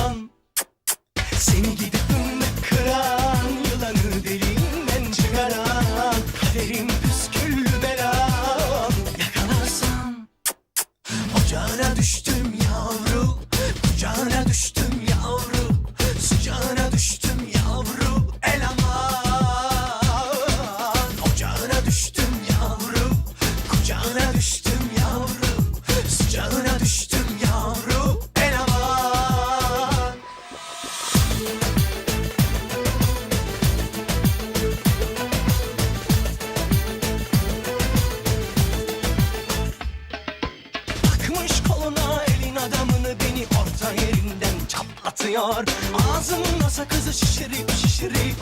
yalan Seni gidip önüne kıran Yılanı deliğinden çıkaran Kaderim püsküllü belan. Yakalarsan Ocağına düştüm yavru Kucağına düştüm yavru Sıcağına düştüm yavru El aman. Ocağına düştüm yavru Kucağına düştüm yavru. Takmış koluna elin adamını beni orta yerinden çatlatıyor. Ağzımda sakızı şişirip şişirip